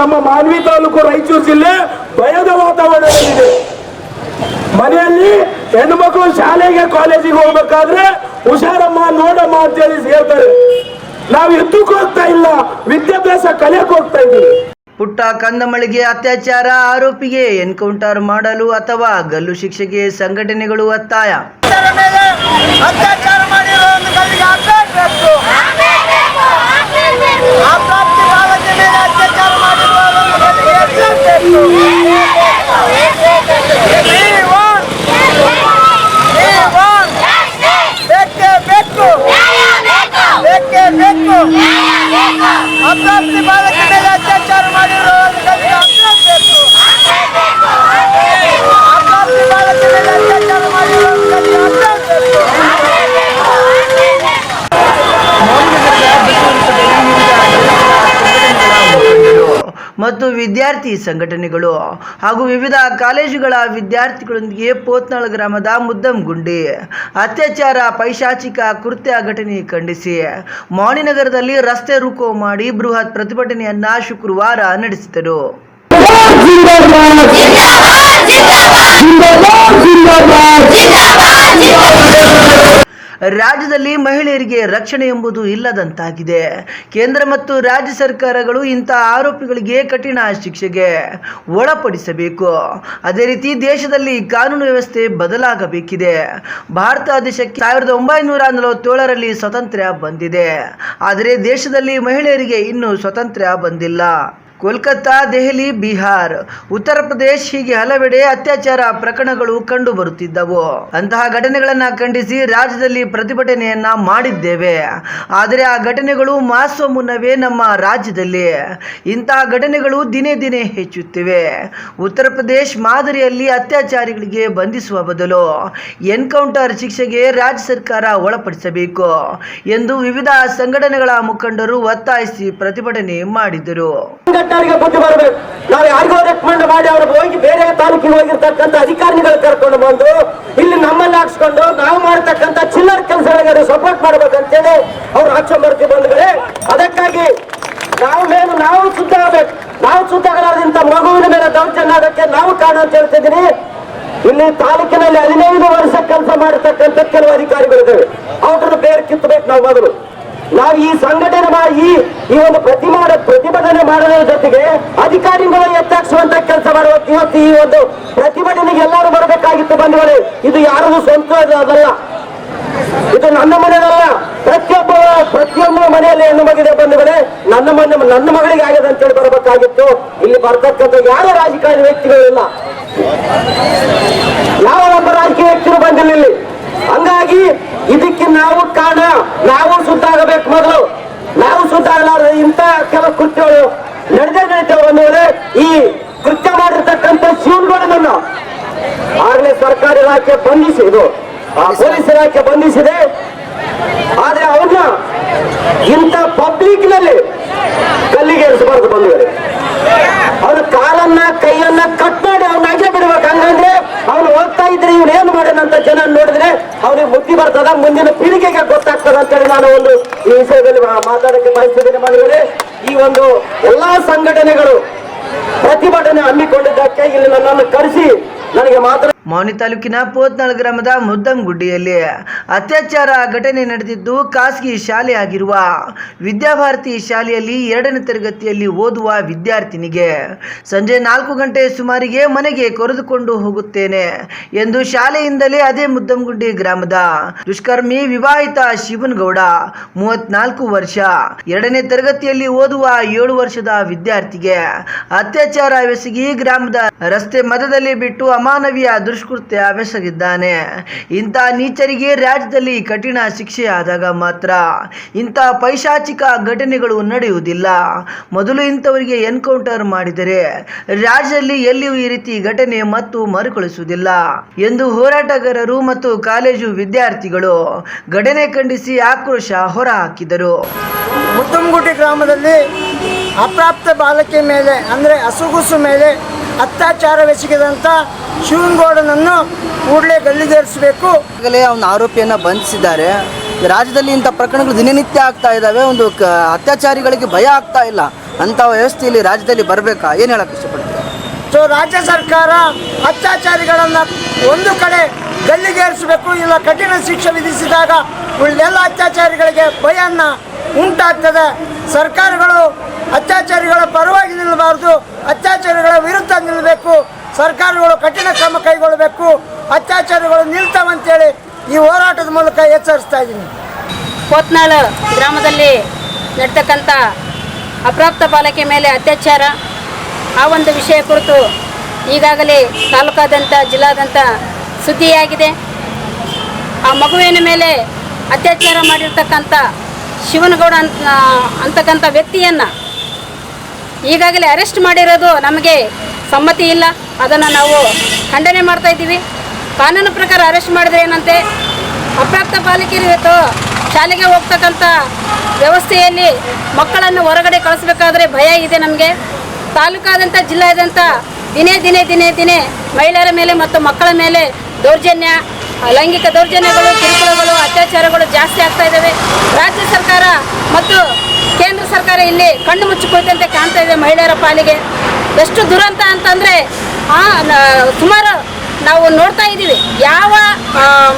ನಮ್ಮ ಮಾನ್ವಿ ತಾಲೂಕು ರಾಯಚೂರು ಜಿಲ್ಲೆ ಭಯದ ವಾತಾವರಣದಲ್ಲಿದೆ. ಮನೆಯಲ್ಲಿ ಹೆಣ್ಮಕ್ಳು ಶಾಲೆಗೆ ಕಾಲೇಜಿಗೆ ಹೋಗ್ಬೇಕಾದ್ರೆ ಹುಷಾರಮ್ಮ ನೋಡಮ್ಮ ಅಂತ ಹೇಳಿ ಹೇಳ್ತಾರೆ. ನಾವು ಎದ್ದಕ್ಕೆ ಹೋಗ್ತಾ ಇಲ್ಲ ವಿದ್ಯಾಭ್ಯಾಸ ಕಲಿಯಕ್ಕೆ ಹೋಗ್ತಾ ಇದ್ದೀವಿ. ಪುಟ್ಟ ಕಂದಮಳಿಗೆ ಅತ್ಯಾಚಾರ ಆರೋಪಿಗೆ ಎನ್ಕೌಂಟರ್ ಮಾಡಲು ಅಥವಾ ಗಲ್ಲು ಶಿಕ್ಷೆಗೆ ಸಂಘಟನೆಗಳು ಒತ್ತಾಯ. ಅತ್ಯಾಚಾರ ಮಾಡಿರೋ ಒಂದು ಗಲ್ಲಿಗೆ ಹಾಕಬೇಕು ಆ ಪ್ರಾಪ್ತಿ ಬಾಲಕಿ ಮೇಲೆ ಅತ್ಯಾಚಾರ ಮಾಡಿರುವ ಮತ್ತು ವಿದ್ಯಾರ್ಥಿ ಸಂಘಟನೆಗಳು ಹಾಗೂ ವಿವಿಧ ಕಾಲೇಜುಗಳ ವಿದ್ಯಾರ್ಥಿಗಳೊಂದಿಗೆ ಪೋತ್ನಾಳ್ ಗ್ರಾಮದ ಮುದ್ದಂಗುಂಡಿ ಅತ್ಯಾಚಾರ ಪೈಶಾಚಿಕ ಕೃತ್ಯ ಘಟನೆ ಖಂಡಿಸಿ ಮಾಣಿನಗರದಲ್ಲಿ ರಸ್ತೆ ರುಕೋ ಮಾಡಿ ಬೃಹತ್ ಪ್ರತಿಭಟನೆಯನ್ನ ಶುಕ್ರವಾರ ನಡೆಸಿದರು. ರಾಜ್ಯದಲ್ಲಿ ಮಹಿಳೆಯರಿಗೆ ರಕ್ಷಣೆ ಎಂಬುದು ಇಲ್ಲದಂತಾಗಿದೆ. ಕೇಂದ್ರ ಮತ್ತು ರಾಜ್ಯ ಸರ್ಕಾರಗಳು ಇಂಥ ಆರೋಪಿಗಳಿಗೆ ಕಠಿಣ ಶಿಕ್ಷೆಗೆ ಒಳಪಡಿಸಬೇಕು. ಅದೇ ರೀತಿ ದೇಶದಲ್ಲಿ ಕಾನೂನು ವ್ಯವಸ್ಥೆ ಬದಲಾಗಬೇಕಿದೆ. ಭಾರತ ದೇಶಕ್ಕೆ ಸಾವಿರದ ಒಂಬೈನೂರ ನಲವತ್ತೇಳರಲ್ಲಿ ಸ್ವಾತಂತ್ರ್ಯ ಬಂದಿದೆ. ಆದರೆ ದೇಶದಲ್ಲಿ ಮಹಿಳೆಯರಿಗೆ ಇನ್ನೂ ಸ್ವಾತಂತ್ರ್ಯ ಬಂದಿಲ್ಲ. ಕೋಲ್ಕತ್ತಾ, ದೆಹಲಿ, ಬಿಹಾರ್, ಉತ್ತರ ಪ್ರದೇಶ್ ಹೀಗೆ ಹಲವೆಡೆ ಅತ್ಯಾಚಾರ ಪ್ರಕರಣಗಳು ಕಂಡು ಬರುತ್ತಿದ್ದವು. ಅಂತಹ ಘಟನೆಗಳನ್ನ ಖಂಡಿಸಿ ರಾಜ್ಯದಲ್ಲಿ ಪ್ರತಿಭಟನೆಯನ್ನ ಮಾಡಿದ್ದೇವೆ. ಆದರೆ ಆ ಘಟನೆಗಳು ಮಾಸುವ ಮುನ್ನವೇ ನಮ್ಮ ರಾಜ್ಯದಲ್ಲಿ. ಇಂತಹ ಘಟನೆಗಳು ದಿನೇ ದಿನೇ ಹೆಚ್ಚುತ್ತಿವೆ. ಉತ್ತರ ಪ್ರದೇಶ್ ಮಾದರಿಯಲ್ಲಿ ಅತ್ಯಾಚಾರಿಗಳಿಗೆ ಬಂಧಿಸುವ ಬದಲು ಎನ್ಕೌಂಟರ್ ಶಿಕ್ಷೆಗೆ ರಾಜ್ಯ ಸರ್ಕಾರ ಒಳಪಡಿಸಬೇಕು ಎಂದು ವಿವಿಧ ಸಂಘಟನೆಗಳ ಮುಖಂಡರು ಒತ್ತಾಯಿಸಿ ಪ್ರತಿಭಟನೆ ಮಾಡಿದರು. ಸಂಘಟನೆಗೆ ಬುದ್ಧಿ ಬರಬೇಕು. ನಾವು ಯಾರಿಗೋ ರೆಕಮೆಂಡ್ ಮಾಡಿ ಅವ್ರು ಹೋಗಿ ಬೇರೆ ತಾಲೂಕಿಗೆ ಹೋಗಿರ್ತಕ್ಕಂಥ ಅಧಿಕಾರಿಗಳು ಕರ್ಕೊಂಡು ಬಂದು ಇಲ್ಲಿ ನಮ್ಮಲ್ಲಿ ಹಾಕ್ಸ್ಕೊಂಡು ನಾವು ಮಾಡ್ತಕ್ಕಂಥ ಚಿಲ್ಲರ್ ಕೆಲಸಗಳಿಗೆ ಸಪೋರ್ಟ್ ಮಾಡ್ಬೇಕಂತೇಳಿ ಅವ್ರು ಆಕ್ಷನ್ ಬರ್ತಿ ಬಂದ್ಗಳೇ ಅದಕ್ಕಾಗಿ ನಾವು ಮೇಲೆ ನಾವು ಶುದ್ಧ ನಾವು ಶುದ್ಧಗಳಾದಂತ ಮಗುವಿನ ಮೇಲೆ ದೌರ್ಜನ್ಯ ಆಗಕ್ಕೆ ನಾವು ಕಾರಣ ಅಂತ ಹೇಳ್ತಿದ್ದೀನಿ. ಇಲ್ಲಿ ತಾಲೂಕಿನಲ್ಲಿ ಹದಿನೈದು ವರ್ಷ ಕೆಲಸ ಮಾಡತಕ್ಕಂಥ ಕೆಲವು ಅಧಿಕಾರಿಗಳಿದ್ದೇವೆ. ಅವ್ರನ್ನ ಬೇರೆ ಕಿತ್ತಬೇಕು ನಾವು ಮೊದಲು. ನಾವು ಈ ಸಂಘಟನೆ ಮಾಡಿ, ಈ ಒಂದು ಪ್ರತಿಮಾಡ ಪ್ರತಿಭಟನೆ ಮಾಡೋದ್ರ ಜೊತೆಗೆ ಅಧಿಕಾರಿಗಳು ಎತ್ತಾಕ್ಸುವಂತ ಕೆಲಸ ಮಾಡುವ ಇವತ್ತು ಈ ಒಂದು ಪ್ರತಿಭಟನೆಗೆ ಎಲ್ಲರೂ ಬರಬೇಕಾಗಿತ್ತು ಬಂಧುಗಳೇ. ಇದು ಯಾರದು ಸ್ವಂತ ಅದಲ್ಲ. ಇದು ನನ್ನ ಮನೆಯಲ್ಲ ಪ್ರತಿಯೊಬ್ಬ ಪ್ರತಿಯೊಬ್ಬ ಮನೆಯಲ್ಲಿ ಹೆಣ್ಣು ಮಗಿದೆ ಬಂಧುಗಳೇ. ನನ್ನ ಮನೆ, ನನ್ನ ಮಗಳಿಗೆ ಆಗಿದೆ ಅಂತೇಳಿ ಬರಬೇಕಾಗಿತ್ತು. ಇಲ್ಲಿ ಬರ್ತಕ್ಕಂಥ ಯಾವ ರಾಜಕೀಯ ವ್ಯಕ್ತಿಗಳಿಲ್ಲ ಯಾವ ಒಬ್ಬ ರಾಜಕೀಯ ವ್ಯಕ್ತಿಗಳು ಬಂದಿಲ್ಲ ಇಲ್ಲಿ. ಹಂಗಾಗಿ ಇದಕ್ಕೆ ನಾವು ಕಾರಣ. ನಾವು ಸುತ್ತಾಗಬೇಕು ಮೊದಲು ನಾವು ಸುತ್ತಾಗಲಾರದೆ ಇಂಥ ಕೆಲವು ಕೃತ್ಯಗಳು ನಡೆದೇ ನಡೀತೇವೆ ಅನ್ನೋದ್ರೆ ಈ ಕೃತ್ಯ ಮಾಡಿರ್ತಕ್ಕಂಥ ಶಿವನ್ಗಳನ್ನು ಆಗ್ಲೇ ಸರ್ಕಾರಿ ಇಲಾಖೆ ಬಂಧಿಸಿ ಆ ಪೊಲೀಸ್ ಇಲಾಖೆ ಬಂಧಿಸಿದೆ. ಆದ್ರೆ ಅವ್ರನ್ನ ಇಂಥ ಪಬ್ಲಿಕ್ನಲ್ಲಿ ಕಲ್ಲಿಗೆ ಇರಿಸಬಾರ್ದು ಬಂದಿದ್ದಾರೆ ಅವ್ರ ಕಾಲನ್ನ, ಕೈಯನ್ನ ಕಟ್ ಮಾಡಿ ಅವ್ನ ಹಾಗೆ ಬಿಡ್ಬೇಕು. ಹಂಗಂದ್ರೆ ಅವ್ನು ಹೋಗ್ತಾ ಇದ್ರೆ ಇವ್ನು ಏನ್ ಮಾಡ್ಯಾನಂತ ಜನ ನೋಡಿದ್ರೆ ಅವ್ನಿಗೆ ಬುದ್ಧಿ ಬರ್ತದ, ಮುಂದಿನ ಪೀಳಿಗೆಗೆ ಗೊತ್ತಾಗ್ತದ ಅಂತೇಳಿ ನಾನು ಒಂದು ಈ ವಿಷಯದಲ್ಲಿ ಮಾತಾಡಕ್ಕೆ ಬಯಸ್ತಿದ್ದೇನೆ ಮಾಡಿದ್ರೆ ಈ ಒಂದು ಎಲ್ಲಾ ಸಂಘಟನೆಗಳು ಪ್ರತಿಭಟನೆ ಹಮ್ಮಿಕೊಂಡಿದ್ದಕ್ಕೆ ಇಲ್ಲಿ ನನ್ನನ್ನು ಕರೆಸಿ ನನಗೆ ಮಾತ್ರ ಮೌನಿ ತಾಲೂಕಿನ ಪೋತ್ನಾಳ್ ಗ್ರಾಮದ ಮುದ್ದಂಗುಡ್ಡಿಯಲ್ಲಿ ಅತ್ಯಾಚಾರ ಘಟನೆ ನಡೆದಿದ್ದು ಖಾಸಗಿ ಶಾಲೆ ಆಗಿರುವ ವಿದ್ಯಾಭಾರತಿ ಶಾಲೆಯಲ್ಲಿ ಎರಡನೇ ತರಗತಿಯಲ್ಲಿ ಓದುವ ವಿದ್ಯಾರ್ಥಿನಿಗೆ ಸಂಜೆ ನಾಲ್ಕು ಗಂಟೆ ಸುಮಾರಿಗೆ ಮನೆಗೆ ಕರೆದುಕೊಂಡು ಹೋಗುತ್ತೇನೆ ಎಂದು ಶಾಲೆಯಿಂದಲೇ ಅದೇ ಮುದ್ದಂಗುಡ್ಡಿ ಗ್ರಾಮದ ದುಷ್ಕರ್ಮಿ ವಿವಾಹಿತ ಶಿವನಗೌಡ, ಮೂವತ್ನಾಲ್ಕು ವರ್ಷ, ಎರಡನೇ ತರಗತಿಯಲ್ಲಿ ಓದುವ ಏಳು ವರ್ಷದ ವಿದ್ಯಾರ್ಥಿಗೆ ಅತ್ಯಾಚಾರ ಎಸಗಿ ಗ್ರಾಮದ ರಸ್ತೆ ಮಧ್ಯದಲ್ಲಿ ಬಿಟ್ಟು ಅಮಾನವೀಯ ದೃಶ್ಯ ದುಷ್ಕೃತ್ಯ ಬೆಸಗಿದ್ದಾನೆ ಇಂಥ ನೀಚರಿಗೆ ರಾಜ್ಯದಲ್ಲಿ ಕಠಿಣ ಶಿಕ್ಷೆಯಾದಾಗ ಮಾತ್ರ ಇಂಥ ಪೈಶಾಚಿಕ ಘಟನೆಗಳು ನಡೆಯುವುದಿಲ್ಲ. ಮೊದಲು ಇಂಥವರಿಗೆ ಎನ್ಕೌಂಟರ್ ಮಾಡಿದರೆ ರಾಜ್ಯದಲ್ಲಿ ಎಲ್ಲಿಯೂ ಈ ರೀತಿ ಘಟನೆ ಮತ್ತು ಮರುಕಳಿಸುವುದಿಲ್ಲ. ಎಂದು ಹೋರಾಟಗಾರರು ಮತ್ತು ಕಾಲೇಜು ವಿದ್ಯಾರ್ಥಿಗಳು ಘಟನೆ ಖಂಡಿಸಿ ಆಕ್ರೋಶ ಹೊರಹಾಕಿದರು. ಮುತ್ತಂಗುಟಿ ಗ್ರಾಮದಲ್ಲಿ ಅಪ್ರಾಪ್ತ ಬಾಲಕಿ ಮೇಲೆ, ಅಂದರೆ ಹಸುಗುಸು ಮೇಲೆ ಅತ್ಯಾಚಾರವೆಸಗಿದಂಥ ಶಿವನಗೌಡನನ್ನು ಕೂಡಲೇ ಗಲ್ಲಿಗೇರಿಸಬೇಕು. ಈಗಲೇ ಅವನ ಆರೋಪಿಯನ್ನು ಬಂಧಿಸಿದ್ದಾರೆ. ರಾಜ್ಯದಲ್ಲಿ ಇಂಥ ಪ್ರಕರಣಗಳು ದಿನನಿತ್ಯ ಆಗ್ತಾ ಇದ್ದಾವೆ. ಒಂದು ಕ ಅತ್ಯಾಚಾರಿಗಳಿಗೆ ಭಯ ಆಗ್ತಾ ಇಲ್ಲ. ಅಂಥ ವ್ಯವಸ್ಥೆಯಲ್ಲಿ ರಾಜ್ಯದಲ್ಲಿ ಬರಬೇಕಾ? ಏನು ಹೇಳಕ್ಕೆ ಇಷ್ಟಪಡ್ತೀವಿ ಸೊ ರಾಜ್ಯ ಸರ್ಕಾರ ಅತ್ಯಾಚಾರಿಗಳನ್ನು ಒಂದು ಕಡೆ ಗಲ್ಲಿಗೇರಿಸಬೇಕು ಇಲ್ಲ ಕಠಿಣ ಶಿಕ್ಷೆ ವಿಧಿಸಿದಾಗ ಉಳಿದೆಲ್ಲ ಅತ್ಯಾಚಾರಿಗಳಿಗೆ ಭಯನ ಉಂಟಾಗ್ತದೆ. ಸರ್ಕಾರಗಳು ಅತ್ಯಾಚಾರಿಗಳ ಪರವಾಗಿ ನಿಲ್ಲಬಾರ್ದು ಅತ್ಯಾಚಾರಿಗಳ ವಿರುದ್ಧ ನಿಲ್ಲಬೇಕು ಸರ್ಕಾರಗಳು ಕಠಿಣ ಕ್ರಮ ಕೈಗೊಳ್ಳಬೇಕು, ಅತ್ಯಾಚಾರಗಳು ನಿಲ್ತಾವಂತೇಳಿ ಈ ಹೋರಾಟದ ಮೂಲಕ ಎಚ್ಚರಿಸ್ತಾ ಇದ್ದೀನಿ. ಕೋತ್ನಾಳ ಗ್ರಾಮದಲ್ಲಿ ನಡ್ತಕ್ಕಂಥ ಅಪ್ರಾಪ್ತ ಬಾಲಕಿ ಮೇಲೆ ಅತ್ಯಾಚಾರ, ಆ ಒಂದು ವಿಷಯ ಕುರಿತು ಈಗಾಗಲೇ ತಾಲೂಕಾದ್ಯಂತ, ಜಿಲ್ಲಾದ್ಯಂತ ಸುದ್ದಿಯಾಗಿದೆ. ಆ ಮಗುವಿನ ಮೇಲೆ ಅತ್ಯಾಚಾರ ಮಾಡಿರ್ತಕ್ಕಂಥ ಶಿವನಗೌಡ ಅಂತ ಅಂತಕ್ಕಂಥ ವ್ಯಕ್ತಿಯನ್ನು ಈಗಾಗಲೇ ಅರೆಸ್ಟ್ ಮಾಡಿರೋದು ನಮಗೆ ಸಮ್ಮತಿ ಇಲ್ಲ. ಅದನ್ನು ನಾವು ಖಂಡನೆ ಮಾಡ್ತಾ ಇದ್ದೀವಿ. ಕಾನೂನು ಪ್ರಕಾರ ಅರೆಸ್ಟ್ ಮಾಡಿದ್ರೆ ಏನಂತೆ? ಅಪ್ರಾಪ್ತ ಬಾಲಕಿಯರು ಇವತ್ತು ಶಾಲೆಗೆ ಹೋಗ್ತಕ್ಕಂಥ ವ್ಯವಸ್ಥೆಯಲ್ಲಿ ಮಕ್ಕಳನ್ನು ಹೊರಗಡೆ ಕಳಿಸ್ಬೇಕಾದ್ರೆ ಭಯ ಇದೆ ನಮಗೆ. ತಾಲೂಕಾದಂಥ ಜಿಲ್ಲಾದಂಥ ದಿನೇ ದಿನೇ ದಿನೇ ದಿನೇ ಮಹಿಳೆಯರ ಮೇಲೆ ಮತ್ತು ಮಕ್ಕಳ ಮೇಲೆ ದೌರ್ಜನ್ಯ, ಲೈಂಗಿಕ ದೌರ್ಜನ್ಯಗಳು, ಕಿರುಕುಳಗಳು, ಅತ್ಯಾಚಾರಗಳು ಜಾಸ್ತಿ ಆಗ್ತಾ ಇದ್ದಾವೆ. ರಾಜ್ಯ ಸರ್ಕಾರ ಮತ್ತು ಕೇಂದ್ರ ಸರ್ಕಾರ ಇಲ್ಲಿ ಕಣ್ಣು ಮುಚ್ಚಿ ಕುಳಿತಂತೆ ಕಾಣ್ತಾ ಇದೆ ಮಹಿಳೆಯರ ಪಾಲಿಗೆ. ಎಷ್ಟು ದುರಂತ ಅಂತಂದರೆ ಸುಮಾರು ನಾವು ನೋಡ್ತಾ ಇದ್ದೀವಿ. ಯಾವ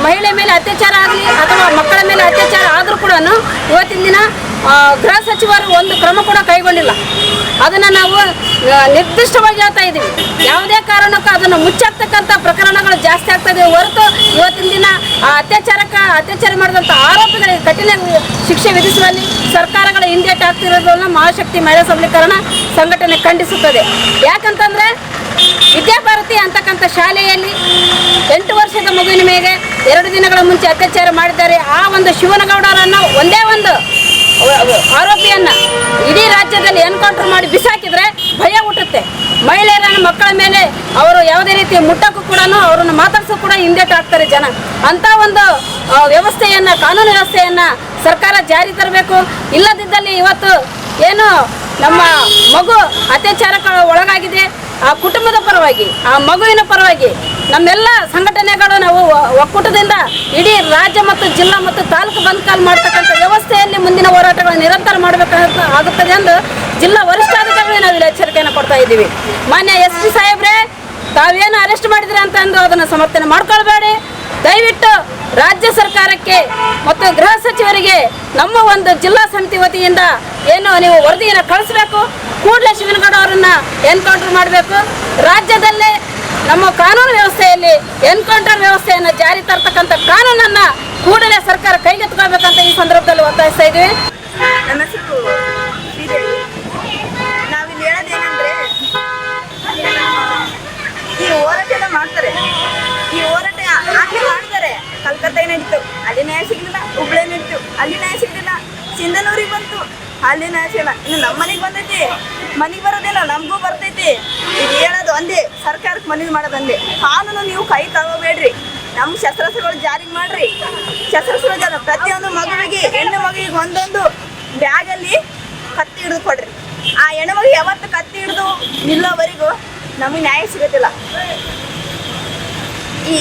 ಮಹಿಳೆ ಮೇಲೆ ಅತ್ಯಾಚಾರ ಆಗಲಿ ಅಥವಾ ಮಕ್ಕಳ ಮೇಲೆ ಅತ್ಯಾಚಾರ ಆದರೂ ಕೂಡ ಇವತ್ತಿನ ದಿನ ಗೃಹ ಸಚಿವರು ಒಂದು ಕ್ರಮ ಕೂಡ ಕೈಗೊಂಡಿಲ್ಲ. ಅದನ್ನು ನಾವು ನಿರ್ದಿಷ್ಟವಾಗಿ ಹೇಳ್ತಾ ಇದ್ದೀವಿ ಯಾವುದೇ ಕಾರಣಕ್ಕೂ ಅದನ್ನು ಮುಚ್ಚಾಕ್ತಕ್ಕಂಥ ಪ್ರಕರಣಗಳು ಜಾಸ್ತಿ ಆಗ್ತಾ ಇದ್ದಾವೆ ಹೊರತು ಇವತ್ತಿನ ದಿನ ಅತ್ಯಾಚಾರಕ್ಕೆ, ಅತ್ಯಾಚಾರ ಮಾಡಿದಂಥ ಆರೋಪಿಗಳಿಗೆ ಕಠಿಣ ಶಿಕ್ಷೆ ವಿಧಿಸುವಲ್ಲಿ ಸರ್ಕಾರಗಳ ಹಿಂದೇಟು ಆಗ್ತಿರೋದನ್ನ ಮಹಾಶಕ್ತಿ ಮಹಿಳಾ ಸಬಲೀಕರಣ ಸಂಘಟನೆ ಖಂಡಿಸುತ್ತದೆ. ಯಾಕಂತಂದ್ರೆ ವಿದ್ಯಾಭಾರತಿ ಅಂತಕ್ಕಂಥ ಶಾಲೆಯಲ್ಲಿ ಎಂಟು ವರ್ಷದ ಮಗುವಿನ ಮೇಲೆ ಎರಡು ದಿನಗಳ ಮುಂಚೆ ಅತ್ಯಾಚಾರ ಮಾಡಿದ್ದಾರೆ. ಆ ಒಂದು ಶಿವನಗೌಡರನ್ನು ಒಂದೇ ಒಂದು ಆರೋಪಿಯನ್ನ ಇಡೀ ರಾಜ್ಯದಲ್ಲಿ ಎನ್ಕೌಂಟರ್ ಮಾಡಿ ಬಿಸಾಕಿದ್ರೆ ಮಕ್ಕಳ ಮೇಲೆ ಅವರು ಯಾವುದೇ ರೀತಿ ಮುಟ್ಟಕ್ಕೂ ಕೂಡ ಅವರನ್ನು ಮಾತಾಡ್ಸೋ ಕೂಡ ಹಿಂದೇಟು ಹಾಕ್ತಾರೆ ಜನ. ಅಂತ ಒಂದು ವ್ಯವಸ್ಥೆಯನ್ನ, ಕಾನೂನು ವ್ಯವಸ್ಥೆಯನ್ನ ಸರ್ಕಾರ ಜಾರಿ ತರಬೇಕು. ಇಲ್ಲದಿದ್ದಲ್ಲಿ ಇವತ್ತು ಏನು ನಮ್ಮ ಮಗು ಅತ್ಯಾಚಾರಕ್ಕೆ ಒಳಗಾಗಿದೆ. ಆ ಕುಟುಂಬದ ಪರವಾಗಿ, ಆ ಮಗುವಿನ ಪರವಾಗಿ ನಮ್ಮೆಲ್ಲ ಸಂಘಟನೆಗಳು ನಾವು ಒಕ್ಕೂಟದಿಂದ ಇಡೀ ರಾಜ್ಯ ಮತ್ತು ಜಿಲ್ಲಾ ಮತ್ತು ತಾಲೂಕು ಬಂದ್ ಕಾಲ್ ಮಾಡ್ತಕ್ಕಂಥ ವ್ಯವಸ್ಥೆಯಲ್ಲಿ ಮುಂದಿನ ಹೋರಾಟಗಳನ್ನು ನಿರಂತರ ಮಾಡಬೇಕಾಗುತ್ತದೆ ಎಂದು ಜಿಲ್ಲಾ ವರಿಷ್ಠಾಧಿಕಾರಿಗಳಿಗೆ ನಾವು ಇಲ್ಲಿ ಎಚ್ಚರಿಕೆಯನ್ನು ಕೊಡ್ತಾ ಇದ್ದೀವಿ. ಮಾನ್ಯ ಎಸ್ ಪಿ ಸಾಹೇಬ್ರೆ, ತಾವೇನು ಅರೆಸ್ಟ್ ಮಾಡಿದ್ರಿ ಅಂತ ಅಂದು ಅದನ್ನು ಸಮರ್ಥನೆ ಮಾಡ್ಕೊಳ್ಬೇಡಿ. ದಯವಿಟ್ಟು ರಾಜ್ಯ ಸರ್ಕಾರಕ್ಕೆ ಮತ್ತು ಗೃಹ ಸಚಿವರಿಗೆ ನಮ್ಮ ಒಂದು ಜಿಲ್ಲಾ ಸಮಿತಿ ವತಿಯಿಂದ ಏನು ನೀವು ವರದಿಯನ್ನು ಕಳಿಸ್ಬೇಕು. ಕೂಡಲೇ ಶಿವನಗೌಡ ಅವರನ್ನ ಎನ್ಕೌಂಟರ್ ಮಾಡಬೇಕು. ರಾಜ್ಯದಲ್ಲೇ ನಮ್ಮ ಕಾನೂನು ವ್ಯವಸ್ಥೆಯಲ್ಲಿ ಎನ್ಕೌಂಟರ್ ವ್ಯವಸ್ಥೆಯನ್ನು ಜಾರಿ ತರ್ತಕ್ಕಂಥ ಕಾನೂನನ್ನ ಕೂಡಲೇ ಸರ್ಕಾರ ಕೈಗೆತ್ತಿಕೊಳ್ಬೇಕಂತ ಈ ಸಂದರ್ಭದಲ್ಲಿ ಒತ್ತಾಯಿಸ್ತಾ ಇದ್ದೀವಿ. ಅಲ್ಲಿ ಆಚೆನ ಇನ್ನು ನಮ್ಮ ಮನೆಗೆ ಬಂದೈತಿ. ಮನೆಗೆ ಬರೋದಿಲ್ಲ, ನಮಗೂ ಬರ್ತೈತಿ. ಇದು ಹೇಳೋದು ಒಂದೇ ಸರ್ಕಾರಕ್ಕೆ ಮನವಿ ಮಾಡೋದು ಒಂದೇ. ಕಾನೂನು ನೀವು ಕೈ ತಗೋಬೇಡ್ರಿ. ನಮ್ಮ ಶಸ್ತ್ರಾಸ್ತ್ರಗಳು ಜಾರಿ ಮಾಡ್ರಿ. ಶಸ್ತ್ರಾಸ್ತ್ರ ಜಾರಿ ಪ್ರತಿಯೊಂದು ಮಗುವಿಗೆ, ಹೆಣ್ಣು ಮಗುವಿಗೆ ಒಂದೊಂದು ಬ್ಯಾಗಲ್ಲಿ ಕತ್ತಿ ಹಿಡಿದು ಕೊಡ್ರಿ. ಆ ಹೆಣ್ಣು ಮಗು ಯಾವತ್ತು ಕತ್ತಿ ಹಿಡಿದು ನಿಲ್ಲೋವರೆಗೂ ನಮಗೆ ನ್ಯಾಯ ಸಿಗೋದಿಲ್ಲ ಈ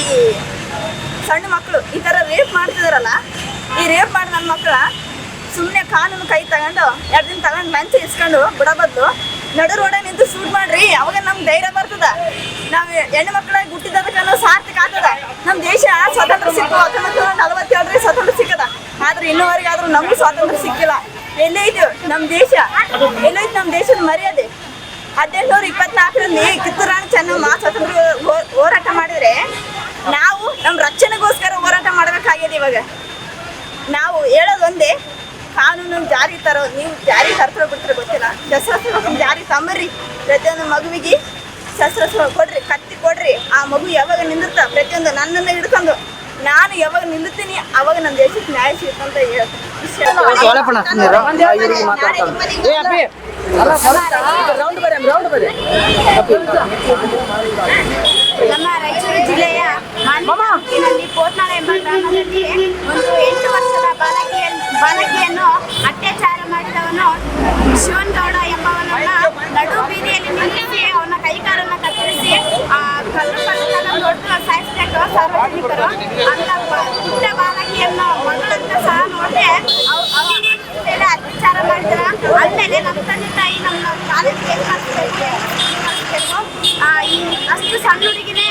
ಸಣ್ಣ ಮಕ್ಕಳು ಈ ಥರ ರೇಪ್ ಮಾಡ್ತಿದಾರಲ್ಲ, ಈ ರೇಪ್ ಮಾಡಿ ನನ್ನ ಮಕ್ಕಳ ಸುಮ್ಮನೆ ಕಾನೂನು ಕೈ ತಗೊಂಡು, ಎರಡು ದಿನ ತಗೊಂಡು ಮಂಚ ಇಸ್ಕೊಂಡು ಬಿಡೋ ಬದಲು, ನಡು ರೋಡ ನಿಂತು ಶೂಟ್ ಮಾಡ್ರಿ, ಅವಾಗ ನಮ್ಗೆ ಧೈರ್ಯ ಬರ್ತದ. ನಾವು ಹೆಣ್ಣು ಮಕ್ಕಳಾಗಿ ಹುಟ್ಟಿದ್ದಕ್ಕೂ ಸಾರ್ಥಕ ಆಗ್ತದ. ನಮ್ಮ ದೇಶ ಸ್ವಾತಂತ್ರ್ಯ ಸಿಕ್ಕು ಹತ್ತೊಂಬತ್ತು ನೂರ ಸ್ವಾತಂತ್ರ್ಯ ಸಿಕ್ಕದ. ಆದ್ರೆ ಇನ್ನೂವರೆಗೆ ಆದ್ರೂ ನಮಗೂ ಸ್ವಾತಂತ್ರ್ಯ ಸಿಕ್ಕಿಲ್ಲ. ಎಲ್ಲೈತು ನಮ್ಮ ದೇಶ? ಎಲ್ಲೈತು ನಮ್ಮ ದೇಶದ ಮರ್ಯಾದೆ? ಹದಿನೆಂಟುನೂರ ಇಪ್ಪತ್ನಾಲ್ಕರಲ್ಲಿ ಕಿತ್ತೂರು ರಾಣಿ ಚೆನ್ನಮ್ಮ ಸ್ವಾತಂತ್ರ್ಯ ಹೋರಾಟ ಮಾಡಿದ್ರೆ ನಾವು ನಮ್ಮ ರಕ್ಷಣೆಗೋಸ್ಕರ ಹೋರಾಟ ಮಾಡಬೇಕಾಗಿದೆ ಇವಾಗ. ನಾವು ಹೇಳೋದು ಒಂದೇ ಕಾನೂನು ಜಾರಿ ತರೋ ನೀವು ಜಾರಿ ತರ್ತಾರೋ ಬಿಡ್ತಾರೆ ಗೊತ್ತಿಲ್ಲ. ಶಸ್ತ್ರಾಸ್ತ್ರ ಜಾರಿ ತಮ್ಮರಿ ಪ್ರತಿಯೊಂದು ಮಗುವಿಗೆ ಶಸ್ತ್ರ ಕೊಡ್ರಿ ಕತ್ತಿ ಕೊಡ್ರಿ. ಆ ಮಗು ಯಾವಾಗ ನಿಂದಿರ್ತ ಪ್ರತಿಯೊಂದು ನನ್ನನ್ನು ಹಿಡ್ಕೊಂಡು. ನಾನು ಯಾವಾಗ ನಿಲ್ಲುತ್ತೀನಿ ಅವಾಗ ನನ್ನ ದೇಶಕ್ಕೆ ನ್ಯಾಯ ಸಿಗುತ್ತಂತ ಹೇಳ್ತೀನಿ ನಮ್ಮ ರಾಯಚೂರು ಜಿಲ್ಲೆಯ ಪೋತ್ನಾಳ ಎಂಬ ಗ್ರಾಮದಲ್ಲಿ ಒಂದು ಎಂಟು ವರ್ಷದ ಬಾಲಕಿಯ ಬಾಲಕಿಯನ್ನು ಅತ್ಯಾಚಾರ ಮಾಡಿದವನು ಶಿವನ್ ಗೌಡ ಎಂಬವನನ್ನ ನಡು ಬೀದಿಯಲ್ಲಿ ನಿಲ್ಲಿಸಿ ಅವನ ಕೈಕಾಲನ್ನು ಕತ್ತರಿಸಿ, ಆ ಕಲ್ಲು ಕಲ್ಲನ್ನು ದೊಡ್ಡ ಸಾಯಿಸಬೇಕು ಸಾರ್ವಜನಿಕರು ಅಂತ ಬ- ಪುಟ್ಟ ಬಾಲಕಿಯನ್ನು ಮಗಳಂತ ಸಹ ನೋಡದೆ ಮೇಲೆ ಅತ್ಯಾಚಾರ ಮಾಡಿದ್ರ ಆದ್ಮೇಲೆ ನಮ್ಮ ತಂದೆ ತಾಯಿ ನಮ್ಮ ಕಾಲೇಜಿಗೆ ಕಳಿಸ್ಬೇಕು ಕಳಿಸ್ಬೇಕು ಆ, ಈ ಅಷ್ಟು ಸಣ್ಣ ಹುಡುಗಿನೇ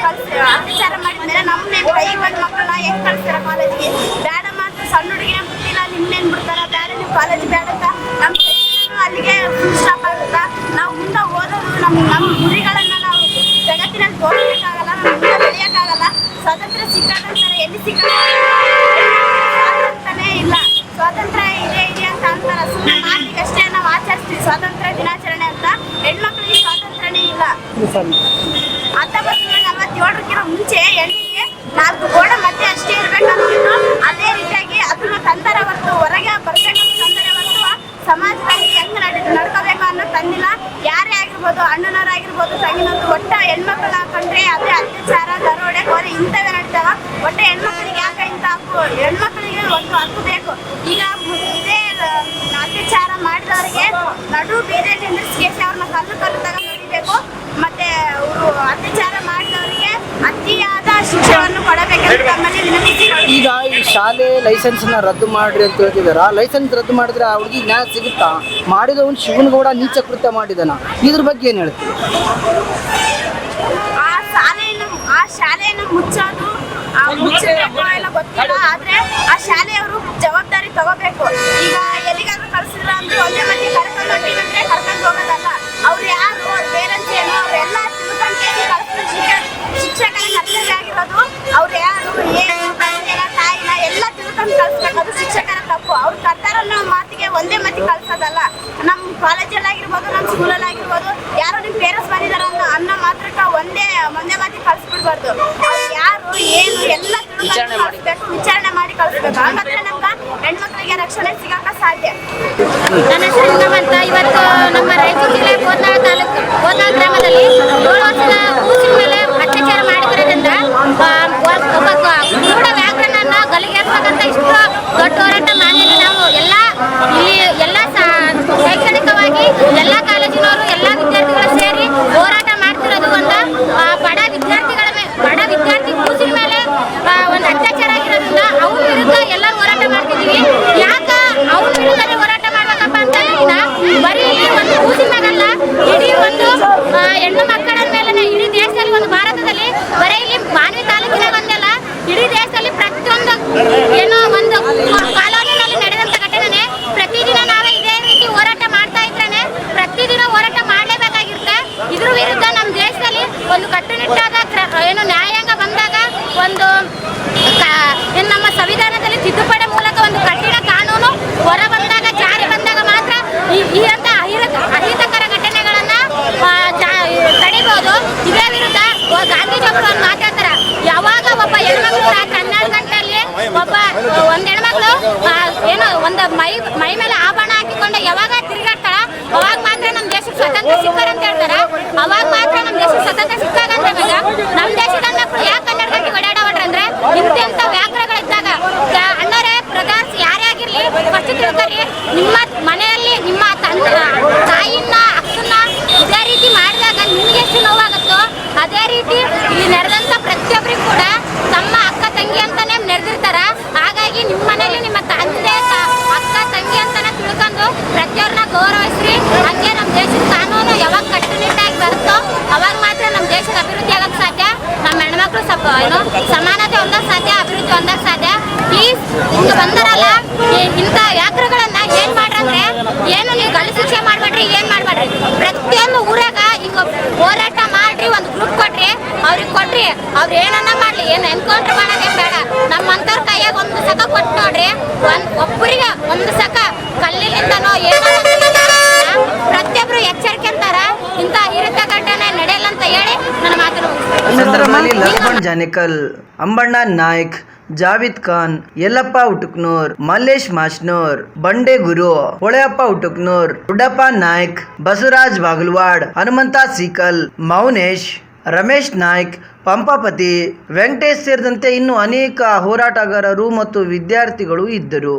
ಕಳ್ಸಿ ಅತ್ಯಾಚಾರ ಮಾಡಿದ್ಮೇಲೆ ನಮ್ಮನ್ನೇ ಕೈ ಬಂದ ಮಕ್ಕಳನ್ನ ಹೆಂಗ್ ಕಳಿಸ್ತಾರ ಕಾಲೇಜಿಗೆ ಬೇಡ ಮಾತ್ರ ಸಣ್ಣ ಹುಡುಗಿನ ಬಿಟ್ಟಿಲ್ಲ ನಿಮ್ನೇನ್ ಬಿಡ್ತಾರ ಬೇಡ ನೀವು ಕಾಲೇಜ್ ಬೇಡ ಅಂತ ನಮ್ಮ ಶಿಕ್ಷಣನೂ ಅಲ್ಲಿಗೆ ಫುಲ್ ಸ್ಟಾಪ್ ಆಗುತ್ತಾ ನಾವು ಮುಂದೆ ಓದೋದು ನಮ್ಮ ನಮ್ಮ ಗುರಿಗಳನ್ನ ನಾವು ಜಗತ್ತಿನಲ್ಲಿ ತೋರಿಸಕ್ಕಾಗಲ್ಲ ನಮ್ಮ ಮುಂದೆ ಬೆಳೆಯೋಕ್ಕಾಗಲ್ಲ ಸ್ವಾತಂತ್ರ್ಯ ಎಲ್ಲಿ ಸ್ವಾತಂತ್ರ್ಯನೇ ಇಲ್ಲ. ಸ್ವಾತಂತ್ರ್ಯ ಇದೆ ಇದೆ ಅಂತ ಅಂತಾರ. ಸುಮ್ಮನೆ ಮಾತಿಗೆ ಅಷ್ಟೇ ನಾವು ಆಚರಿಸ್ತೀವಿ. ಸ್ವಾತಂತ್ರ್ಯ ದಿನಾಚರಣೆ ಅಂತ ಹೆಣ್ಮಕ್ಳಿಗೆ ಸ್ವಾತಂತ್ರ್ಯನೇ ಇಲ್ಲ. ಹತ್ತೊಂಬತ್ತು ನೂರ ನಲವತ್ತೇಳರಕ್ಕಿಂತ ಮುಂಚೆ ಹೆಣ್ಣಿಗೆ ನಾಲ್ಕು ಗೋಡ ಮತ್ತೆ ಅಷ್ಟೇ ಇರ್ಬೇಕಂತಿದ್ದು ಅದೇ ರೀತಿಯಾಗಿ ಅದನ್ನು ತಂದರ ಹೊರತು ಹೊರಗೆ ಬರ್ಬೇಕಂತ ತಂದರೆ ಹೊರತು ಸಮಾಜದಲ್ಲಿ ಹೆಂಗ್ ನಡೆ, ನಡ್ಕೋಬೇಕು ಅನ್ನೋ ತಂದಿಲ್ಲ. ಯಾರೇ ಆಗಿರ್ಬೋದು, ಅಣ್ಣನವರಾಗಿರ್ಬೋದು ತಂಗಿನವ್ರು ಒಟ್ಟ ಹೆಣ್ಮಕ್ಳ ಹಾಕೊಂಡ್ರೆ ಅದೇ ಅತ್ಯಾಚಾರ, ದರೋಡೆ ಕೋರಿ ಇಂಥವೇ ನಡೀತಾವ ಒಟ್ಟ ಹೆಣ್ಮಕ್ಳಿಗೆ ಯಾಕೆ ಇಂಥ ಹಕ್ಕು? ಹೆಣ್ಮಕ್ಳಿಗೆ ಒಂದು ಹಕ್ಕು ಬೇಕು. ಈಗ ಇದೇ ಅತ್ಯಾಚಾರ ಮಾಡಿದವರಿಗೆ ನಡು ಬೀದಿಯಲ್ಲಿ ನಿಲ್ಲಿಸಿ ಅವ್ರನ್ನ ಕಲ್ಲು ಕಲ್ಲು ತಗೊಂಡು ಹೊಡಿಬೇಕು ಮತ್ತೆ ಅವರು ಅತ್ಯಾಚಾರ ಮಾಡಿದವರಿಗೆ ಅತಿಯಾದ ಶಿಕ್ಷೆಯನ್ನು ಕೊಡಬೇಕೆಂದು ತಮ್ಮಲ್ಲಿ ವಿನಂತಿಸಿ ಈಗ ಈ ಶಾಲೆ ಲೈಸೆನ್ಸ್ನ ರದ್ದು ಮಾಡ್ರಿ ಅಂತ ಹೇಳ್ತಿದಾರ. ಲೈಸೆನ್ಸ್ ರದ್ದು ಮಾಡಿದ್ರೆ ಆ ಹುಡುಗಿ ನ್ಯಾಯ ಸಿಗುತ್ತಾ? ಮಾಡಿದವನು ಶಿವನಗೌಡ ನೀಚ ಕೃತ್ಯ ಮಾಡಿದನ? ಇದ್ರ ಬಗ್ಗೆ ಏನು ಹೇಳ್ತೀವಿ ಆ ಶಾಲೆಯನ್ನು ಆ ಶಾಲೆಯನ್ನು ಎಲ್ಲ ಗೊತ್ತಿಲ್ಲ, ಆದ್ರೆ ಆ ಶಾಲೆಯವರು ಜವಾಬ್ದಾರಿ ತಗೋಬೇಕು. ಈಗ ಎಲ್ಲಿಗಾದ್ರೂ ಕಳ್ಸಿದ್ರ ಅಂದ್ರೆ ಒಂದೇ ಮಂದಿ ಕರ್ಕೊಂಡು ಹೊಟ್ಟಿವಂದ್ರೆ ಕರ್ಕೊಂಡು ಹೋಗೋದಲ್ಲ. ಅವ್ರು ಯಾರು, ಅವ್ರ ಪೇರೆಂಟ್ಸ್ ಏನು ಅವರೆಲ್ಲ ತಿಳ್ಕೊಂಡು ಕಳಿಸ್ತಾರೆ ಶಿಕ್ಷಕರ ಕರ್ತವ್ಯ ಆಗಿರೋದು. ಅವ್ರು ಯಾರು, ಏನು ತಂದೆನ ತಾಯಿನ ಎಲ್ಲ ತಿಳ್ಕೊಂಡು ಕಳ್ಸ್ಬೇಕು ಅದು ಶಿಕ್ಷಕರ ತಪ್ಪು. ಅವ್ರು ಕರ್ತಾರ ಮಾತಿಗೆ ಒಂದೇ ಮತಿ ಕಳ್ಸೋದಲ್ಲ ನಮ್ಮ ಕಾಲೇಜಲ್ಲಿ ಆಗಿರ್ಬೋದು ನಮ್ಮ ಸ್ಕೂಲಲ್ಲಿ ಆಗಿರ್ಬೋದು ಯಾರೋ ನಿಮ್ಮ ಪೇರೆಂಟ್ಸ್ ಬಂದಿದಾರ ಅನ್ನೋ ಅನ್ನೋ ಮಾತ್ರಕ್ಕೆ ಒಂದೇ ಒಂದೇ ಮಾತಿ ಕಳ್ಸ್ಬಿಡ್ಬಾರ್ದು ಅವ್ರು ಯಾರು ಏನು ಎಲ್ಲ ತಿಳ್ಕೊಂಡು ಕಳಿಸ್ಬೇಕು ವಿಚಾರಣೆ ಮಾಡಿ ಕಳಿಸ್ಬೇಕು ಹಾಗಾದ್ರೆ ನಮ್ಗೆ ಹೆಣ್ಮಕ್ಳಿಗೆ ರಕ್ಷಣೆ ಸಿಗಕ್ಕ ಸಾಧ್ಯ ನನ್ನ ಹೆಸರು ಇಂಗಮ್ಮ ಅಂತ ಇವತ್ತು ನಮ್ಮ ರಾಯಚೂರು ಜಿಲ್ಲೆ ಬೋದ್ನಾಳ ತಾಲೂಕು ಬೋದ್ನಾಳ ಗ್ರಾಮದಲ್ಲಿ ಏಳು ವರ್ಷದ ಕೂಸಿನ ಮೇಲೆ ಅತ್ಯಾಚಾರ ಮಾಡಿದ್ರಿಂದ ಆ, ಒ- ಒಬ್ಬ ಗ- ಕುರುಡ ವ್ಯಾಕರಣನ ಗಲಿಗೇರಿಸಬೇಕಂತ ಇಷ್ಟು ದೊಡ್ಡ ಹೋರಾಟ ಮಾಡಿದ್ವಿ ನಾವು ಎಲ್ಲ ಇಲ್ಲಿ ಎಲ್ಲ ಸಾ- ಶೈಕ್ಷಣಿಕವಾಗಿ ಎಲ್ಲ ಕಾಲೇಜಿನವರು ಎಲ್ಲ ವಿದ್ಯಾರ್ಥಿಗಳು ಸೇರಿ ಹೋರಾಟ ಮಾಡ್ತಿರೋದು ಒಂದು ಆ, ಬಡ ವಿದ್ಯಾರ್ಥಿಗಳ ಮೇಲೆ ಬಡ ವಿದ್ಯಾರ್ಥಿ ಕೂಸಿನ ಮೇಲೆ ಆ, ಒಂದು ಅತ್ಯಾಚಾರ ಆಗಿರೋದ್ರಿಂದ ಅವ್ರ ವಿರುದ್ಧ ಎಲ್ಲರೂ ಹೋರಾಟ ಮಾಡ್ತಿದೀವಿ ಯಾಕ ಅವ್ರ ವಿರುದ್ಧನೇ ಹೋರಾಟ ಮಾಡ್ಬೇಕಪ್ಪ ಅಂತ ಈಗ ಬರೀ ಇಲ್ಲಿ ಒಂದು ಕೂಸಿನ ಮ್ಯಾಗಲ್ಲ ಇಡೀ ಒಂದು ಆ, ಹೆಣ್ಣು ಮಕ್ಕಳ ಮೇಲೆ ಇಡೀ ದೇಶದಲ್ಲಿ ಒಂದು ಭಾರತದಲ್ಲಿ ಬರೀ ಇಲ್ಲಿ ಮಾನವಿ ತಾಲೂಕಿನಾಗ ಒಂದಲ್ಲ ಇಡೀ ದೇಶದಲ್ಲಿ ಪ್ರತಿಯೊಂದು ಏನೋ ಒಂದು ಕಾಲೋನಿನಲ್ಲಿ ನಡೆದಂತ ಘಟನೆ ಪ್ರತಿದಿನ ನಾವೇ ಇದೇ ರೀತಿ ಹೋರಾಟ ಮಾಡ್ತಾ ಇದ್ರೇನೆ ಪ್ರತಿದಿನ ಹೋರಾಟ ಮಾಡಲೇಬೇಕಾಗಿರುತ್ತೆ ಇದ್ರ ವಿರುದ್ಧ ನಮ್ಮ ದೇಶದಲ್ಲಿ ಒಂದು ಕಟ್ಟುನಿಟ್ಟಾದ ಕ್ರ- ಏನು ನ್ಯಾಯಾಂಗ ಬಂದಾಗ ಒಂದು ಕ- ಏನು ನಮ್ಮ ಸಂವಿಧಾನದಲ್ಲಿ ತಿದ್ದುಪಡಿ ಮೂಲಕ ಒಂದು ಕಠಿಣ ಕಾನೂನು ಹೊರ ಬಂದಾಗ ಜಾರಿ ಬಂದಾಗ ಮಾತ್ರ ಈ ಈ ಅಂತ ಅಹಿತ ಅಹಿತಕರ ಘಟನೆಗಳನ್ನ ಆ, ಜಾ- ತಡಿಬಹುದು ಇದೇ ವಿರುದ್ಧ ಗಾಂಧೀಜಿಯವರು ಒಂದು ಮಾತಾಡ್ತಾರ. ಯಾವಾಗ ಒಬ್ಬ ಹೆಣ್ಮಕ್ಳು ರಾತ್ರಿ ಹನ್ನೆರಡು ಗಂಟೆಯಲ್ಲಿ ಒಬ್ಬ ಒಂದ್ ಹೆಣ್ಮಕ್ಳು ಏನು, ಒಂದು ಮೈ ಮೈ ಮೇಲೆ ಆಭರಣ ಹಾಕಿಕೊಂಡು ಯಾವಾಗ ತಿರುಗಾಡ್ತಾಳ, ಅವಾಗ ಮಾತ್ರ ನಮ್ಮ ದೇಶಕ್ಕೆ ಸ್ವತಂತ್ರ ಸಿಕ್ಕಾರ ಅಂತ ಹೇಳ್ತಾರ ಅವಾಗ ಮಾತ್ರ ನಮ್ಮ ದೇಶಕ್ಕೆ ಸ್ವತಂತ್ರ ಸಿಕ್ಕಾಗ ಅಂತ ಇವಾಗ ನಮ್ಮ ದೇಶದ ಮಕ್ಕಳು ಯಾಕೆ ಹನ್ನೆರಡು ಗಂಟೆಗೆ ಓಡಾಡವಟ್ರ ಅಂದ್ರೆ ಇಂತೆಂಥ ವ್ಯಾಘ್ರಗಳಿದ್ದಾಗ ಗ- ಅಣ್ಣರೇ ಬ್ರದರ್ಸ್ ಯಾರೇ ಆಗಿರ್ಲಿ ಫಸ್ಟ್ ತಿಳ್ಕೊರಿ ನಿಮ್ಮ ಮನೆಯಲ್ಲಿ ನಿಮ್ಮ ತಂದೆ ತಾಯಿನ ಅಕ್ಕನ್ನ ಇದೇ ರೀತಿ ಮಾಡಿದಾಗ ನಿಮ್ಗೆ ಎಷ್ಟು ನೋವಾಗುತ್ತೋ ಅದೇ ರೀತಿ ಇಲ್ಲಿ ನೆರೆದಂತ ಪ್ರತಿಯೊಬ್ಬರಿಗೂ ಕೂಡ ತಮ್ಮ ಅಕ್ಕ ತಂಗಿ ಅಂತಾನೆ ನೆರೆದಿರ್ತಾರ ಹಾಗಾಗಿ ನಿಮ್ಮ ಮನೆಯಲ್ಲಿ ನಿಮ್ಮ ತಂದೆ ತ- ಅಕ್ಕ ತಂಗಿ ಅಂತಾನೆ ತಿಳ್ಕೊಂಡು ಪ್ರತಿಯೊಬ್ಬರನ್ನ ಗೌರವಿಸ್ರಿ. ಹಂಗೆ ನಮ್ಮ ದೇಶದ ಕಾನೂನು ಯಾವಾಗ ಕಟ್ಟುನಿಟ್ಟಾಗಿ ಬರುತ್ತೋ, ಅವಾಗ ಮಾತ್ರ ನಮ್ಮ ದೇಶದ ಅಭಿವೃದ್ಧಿ ಆಗಕ್ಕೆ ಸಾಧ್ಯ. ನಮ್ಮ ಹೆಣ್ಮಕ್ಳು ಸ್ವಲ್ಪ ಏನು, ಸಮಾನತೆ ಹೊಂದಕ್ಕೆ ಸಾಧ್ಯ, ಅಭಿವೃದ್ಧಿ ಹೊಂದಕ್ಕೆ ಸಾಧ್ಯ. ಪ್ಲೀಸ್ ಹಿಂಗೆ ಬಂದಾರಲ್ಲ ಇಂಥ ವ್ಯಾಘ್ರಗಳನ್ನ ಏನ್ ಮಾಡ್ರಂದ್ರೆ, ಏನು ನೀವು ಗಲ್ಲು ಶಿಕ್ಷೆ ಮಾಡ್ಬೇಡ್ರಿ, ಏನು ಮಾಡಬೇಡ್ರಿ. ಪ್ರತಿಯೊಂದು ಊರಾಗ ಹಿಂಗ ಹೋರಾಟ ಮಾಡ್ರಿ, ಒಂದು ಗ್ರೂಪ್ ಕೊಟ್ರಿ. ಅವ್ರಿಗೆ ಕೊಟ್ರಿ, ಅವ್ರು ಏನನ್ನ ಮಾಡ್ಲಿ, ಏನು ಎನ್ಕೌಂಟರ್ ಮಾಡೋದೇ ಬೇಡ. ನಮ್ಮಂಥವ್ರ ಕೈಯಾಗ ಒಂದು ಸಕ ಕೊಟ್ಟು ನೋಡ್ರಿ. ಒಂದು ಒಬ್ಬರಿಗೆ ಒಂದು ಸಕ ಕಲ್ಲಿನಿಂದನೋ ಏನೋ ಒಂದು ಪ್ರತಿಯೊಬ್ರು ಎಚ್ಚರಿಕೆ ಅಂತಾರ ಇಂಥ ಹಿರಿತ ಘಟನೆ ನಡೆಯಲ್ಲ ಅಂತ ಹೇಳಿ ನನ್ನ ಮಾತನ್ನು ಮುಗಿಸ್ತೇನೆ. ಸಂದರ್ಭದಲ್ಲಿ ಲಕ್ಷ್ಮಣ್ ಜಾನೇಕಲ್ ಅಂಬಣ್ಣ ನಾಯ್ಕ್, ಜಾವಿದ್ ಖಾನ್, ಯಲ್ಲಪ್ಪ ಉಟುಕ್ನೂರ್, ಮಲ್ಲೇಶ್ ಮಾಶ್ನೂರ್ ಬಂಡೆ ಗುರು, ಹೊಳೆಯಪ್ಪ ಉಟುಕ್ನೂರ್ ರುಡಪ್ಪ ನಾಯ್ಕ್, ಬಸವರಾಜ್ ಬಾಗಲ್ವಾಡ್, ಹನುಮಂತ ಸೀಕಲ್, ಮೌನೇಶ್, ರಮೇಶ್ ನಾಯ್ಕ್, ಪಂಪಾಪತಿ, ವೆಂಕಟೇಶ್ ಸೇರಿದಂತೆ ಇನ್ನು ಅನೇಕ ಹೋರಾಟಗಾರರು ಮತ್ತು ವಿದ್ಯಾರ್ಥಿಗಳು ಇದ್ದರು.